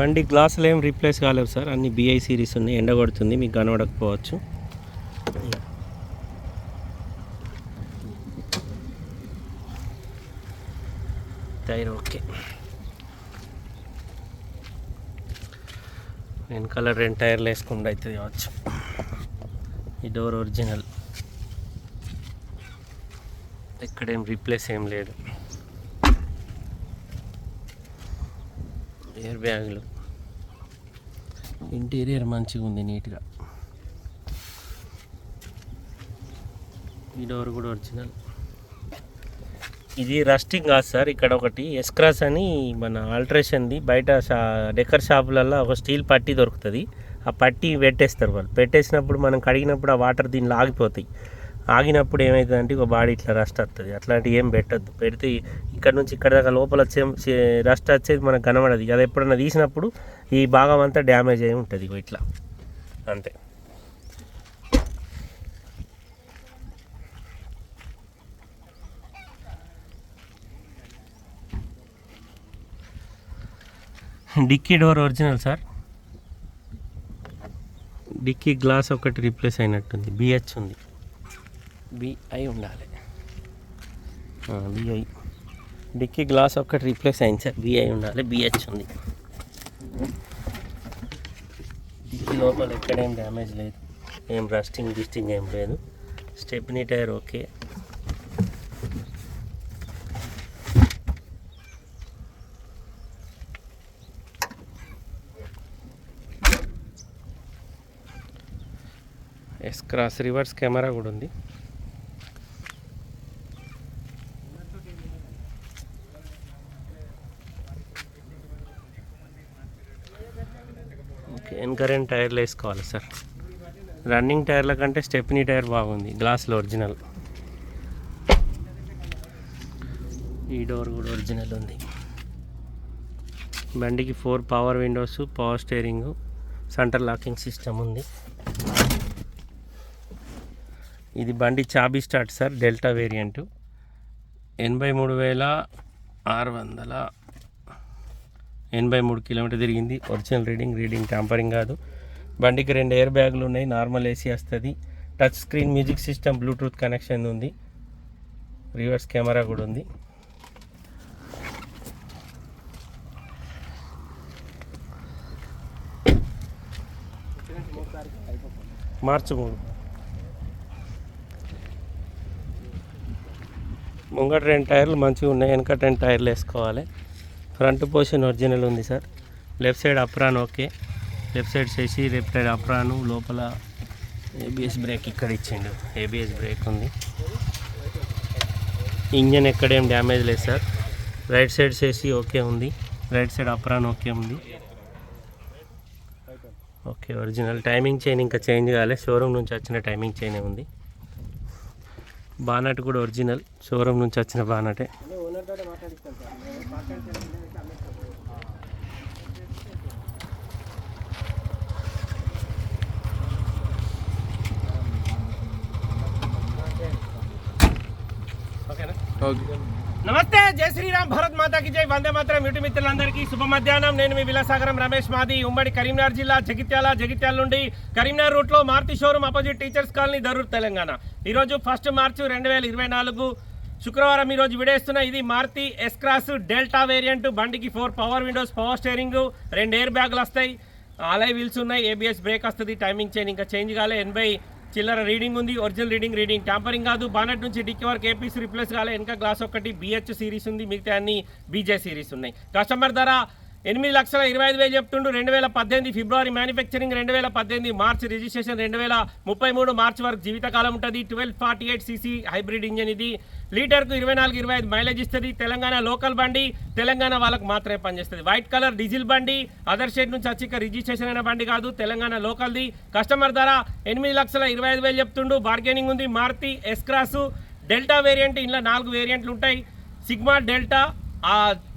బండి గ్లాసులు ఏం రీప్లేస్ కాలేవు సార్. అన్ని బిఐ సిరీస్ ఉన్నాయి. ఎండ కొడుతుంది. మీకు కనబడకపోవచ్చు. Tyre okay. వెనకాల రెండు టైర్లు వేసుకుండా అవుతుంది కావచ్చు. ఈ డోర్ ఒరిజినల్. ఇక్కడేం రీప్లేస్ ఏం లేదు. ఎయిర్ బ్యాగులు ఇంటీరియర్ మంచిగా ఉంది నీట్గా ఈ డోర్ కూడా ఒరిజినల్ ఇది రస్టింగ్ కాదు సార్ ఇక్కడ ఒకటి ఎస్క్రాస్ అని మన ఆల్ట్రేషన్ది బయట షా డెక్కర్ షాపులలో ఒక స్టీల్ పట్టీ దొరుకుతుంది. ఆ పట్టీ పెట్టేస్తారు వాళ్ళు. పెట్టేసినప్పుడు మనం కడిగినప్పుడు ఆ వాటర్ దీనిలో ఆగిపోతాయి. ఆగినప్పుడు ఏమవుతుందంటే ఒక బాడీ ఇట్లా రస్ట్ వస్తుంది అట్లాంటివి ఏం పెట్టద్దు. పెడితే ఇక్కడ నుంచి ఇక్కడ దాకా లోపల వచ్చే రస్ట్ వచ్చేది మనకు కనబడదు. అది ఎప్పుడన్నా తీసినప్పుడు ఈ భాగం అంతా డ్యామేజ్ అయి ఉంటుంది ఇట్లా. అంతే. Dicky door original sir. Dicky glass ఒకటి రీప్లేస్ అయినట్టుంది. బిహెచ్ ఉంది. బిఐ ఉండాలి. బిఐ డిక్కీ గ్లాస్ ఒక్కటి రీప్లేస్ అయింది సార్. బిఐ ఉండాలి బిహెచ్ ఉంది. డిక్కీ లోపల ఎక్కడేం డ్యామేజ్ లేదు. ఏం రస్టింగ్ గిస్టింగ్ ఏం లేదు. Stepney tyre okay. S Cross reverse camera కూడా ఉంది ఓకే ఎన్కరెంట్ టైర్లు వేసుకోవాలి సార్. రన్నింగ్ టైర్ల కంటే స్టెప్నీ టైర్ బాగుంది గ్లాస్లో ఒరిజినల్. ఈ డోర్ కూడా ఒరిజినల్ ఉంది. బండికి four power windows power steering centre locking system ఉంది. ఇది బండి చాబీ స్టార్ట్ సార్ డెల్టా వేరియంట్. ఎనభై మూడు వేల ఆరు వందల ఎనభై మూడు కిలోమీటర్ తిరిగింది. ఒరిజినల్ రీడింగ్ రీడింగ్ ట్యాంపరింగ్ కాదు. బండికి రెండు ఎయిర్ బ్యాగులు ఉన్నాయి. నార్మల్ ఏసీ వస్తుంది. Touch screen music system Bluetooth connection ఉంది. రివర్స్ కెమెరా కూడా ఉంది. మార్చి మూడు. ముంగట రెండు టైర్లు మంచిగా ఉన్నాయి. వెనక రెండు టైర్లు వేసుకోవాలి. ఫ్రంట్ పోర్షన్ ఒరిజినల్ ఉంది sir. Left side apron okay. Left side చేసి లెఫ్ట్ సైడ్ అప్రాను. లోపల ఏబిఎస్ బ్రేక్ ఇక్కడ ఇచ్చిండు. ఏబిఎస్ బ్రేక్ ఉంది. ఇంజన్ ఎక్కడేం డ్యామేజ్ లేదు సార్. రైట్ సైడ్ చేసి ఓకే ఉంది. రైట్ సైడ్ అప్రాన్ ఓకే ఉంది. Okay original. టైమింగ్ చైన్ ఇంకా చేంజ్ కాలే. షోరూమ్ నుంచి వచ్చిన టైమింగ్ చైనే ఉంది. బానట్ కూడా ఒరిజినల్. షోరూమ్ నుంచి వచ్చిన బానటే. నమస్తే జై శ్రీరామ్ భారత్ మాతాకి జై. వందే మాత్రం. యూటి మిత్రులందరికీ శుభ మధ్యాహ్నం. నేను మీ విలాసాగరం రమేష్ మాది. ఉమ్మడి కరీంనగర్ జిల్లా జగిత్యాల జగిత్యాల నుండి కరీంనగర్ రూట్లో Maruti showroom opposite teachers colony Darur Telangana. ఈరోజు ఫస్ట్ మార్చి రెండు వేల ఇరవై నాలుగు. శుక్రవారం ఈరోజు విడేస్తున్న ఇది Maruti S Cross Delta variant బండికి four power windows power steering రెండు ఎయిర్ బ్యాగులు వస్తాయి. అలాయ్ వీల్స్ ఉన్నాయి ఏబిఎస్ బ్రేక్ వస్తుంది టైమింగ్ చైన్ ఇంకా చేంజ్ కాలే. ఎనభై చిల్లర రీడింగ్ ఉంది ఒరిజినల్ రీడింగ్ రీడింగ్ ట్యాంపరింగ్ కాదు బానెట్ నుంచి డిక్కి వరకు ఏపీసీ రిప్లేస్ కాలే. వెనక గ్లాస్ ఒకటి బిహెచ్ సిరీస్ ఉంది మిగతా అన్ని బీజే సిరీస్ ఉన్నాయి. కస్టమర్ ధర ఎనిమిది లక్షల ఇరవై ఐదు వేలు చెప్తుండు. రెండు వేల పద్దెనిమిది ఫిబ్రవరి మ్యానుఫ్యాక్చరింగ్ రెండు వేల పద్దెనిమిది మార్చ్ రిజిస్ట్రేషన్ రెండు వేల ముప్పై మూడు మార్చ్ వరకు జీవితకాలం ఉంటుంది. Twelve forty eight CC hybrid engine ఇది. లీటర్కు ఇరవై నాలుగు ఇరవై ఐదు మైలేజ్ ఇస్తుంది. తెలంగాణ లోకల్ బండి తెలంగాణ వాళ్ళకు మాత్రమే పనిచేస్తుంది. వైట్ కలర్ డీజిల్ బండి అదర్ స్టేట్ నుంచి వచ్చి రిజిస్ట్రేషన్ అయిన బండి కాదు తెలంగాణ లోకల్ది కస్టమర్ ధర ఎనిమిది లక్షల ఇరవై ఐదు వేలు చెప్తుండు. బార్గెనింగ్ ఉంది. మారుతి ఎస్క్రాసు డెల్టా వేరియంట్ ఇందులో నాలుగు వేరియంట్లు ఉంటాయి. Sigma Delta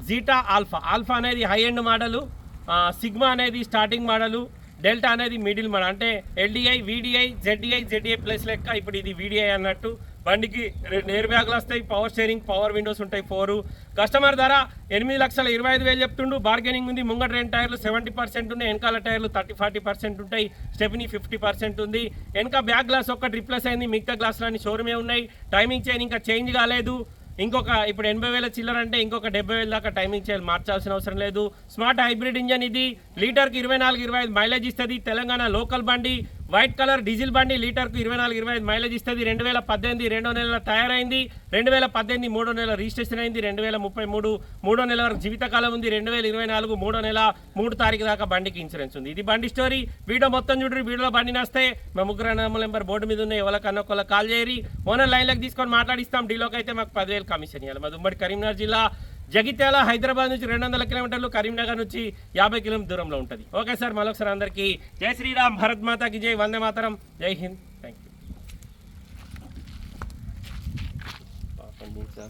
Zeta Alpha. Alpha అనేది హై ఎండ్ మోడలు సిగ్మా అనేది స్టార్టింగ్ మోడలు డెల్టా అనేది మిడిల్ మోడల్. అంటే LDI VDI ZDI ZDI plus లెక్క ఇప్పుడు ఇది వీడిఐ అన్నట్టు బండికి రెండు ఎయిర్ వస్తాయి పవర్ స్టీరింగ్ పవర్ విండోస్ ఉంటాయి ఫోరు కస్టమర్ ధర ఎనిమిది లక్షల ఇరవై ఐదు వేలు చెప్తుండు. బార్గెనింగ్ ఉంది ముంగట రెండు టైర్లు సెవెంటీ పర్సెంట్ ఉన్నాయి వెనకాల టైర్లు థర్టీ ఫార్టీ పర్సెంట్ ఉంటాయి స్టెఫినీ ఫిఫ్టీ పర్సెంట్ ఉంది. వెనక బ్యాక్ గ్లాస్ ఒక్కటి రిప్లేస్ అయింది మిగతా గ్లాసులు అన్ని షోరూమే ఉన్నాయి. టైమింగ్ చైన్ ఇంకా చేంజ్ కాలేదు. ఇంకొక ఇప్పుడు ఎనభై వేల చిల్లర అంటే ఇంకొక డెబ్బై వేల దాకా టైమింగ్ చేయాలి. మార్చాల్సిన అవసరం లేదు. స్మార్ట్ హైబ్రిడ్ ఇంజన్ ఇది. లీటర్కి ఇరవై నాలుగు ఇరవై ఐదు మైలేజ్ ఇస్తుంది. తెలంగాణ లోకల్ బండి. వైట్ కలర్ డీజిల్ బండి లీటర్కు ఇరవై నాలుగు ఇరవై ఐదు మైలేజ్ ఇస్తుంది. రెండు వేల పద్దెనిమిది రెండో నెల తయారైంది. రెండు వేల పద్దెనిమిది మూడో నెల రిజిస్ట్రేషన్ అయింది. రెండు వేల ముప్పై మూడు మూడో నెల వరకు జీవితకాలం ఉంది. రెండు వేల ఇరవై నాలుగు మూడో నెల మూడు తారీఖు దాకా బండికి ఇన్సూరెన్స్ ఉంది. ఇది బండి స్టోరీ. వీడియో మొత్తం చూడరు వీడియోలో బండి నస్తే. మా ముగ్గురు నెంబర్ బోర్డు మీద ఉన్నాయి. ఎవరికన్నా ఒకళ్ళ కాల్ చేయరి. ఓనర్ లైన్లోకి తీసుకొని మాట్లాడిస్తాం. డీలోకి అయితే మాకు పదివేలు కమిషన్ ఇవ్వాలి మాది ఉమ్మడి కరీంనగర్ జిల్లా జగిత్యాల హైదరాబాద్ నుంచి రెండు వందల కిలోమీటర్లు కరీంనగర్ నుంచి యాభై కిలోమీటర్ దూరంలో ఉంటుంది. ఓకే సార్ మరొకసారి అందరికీ జై శ్రీరామ్ భరత్ మాతాకి జై వందే మాతరం జై హింద్. Thank you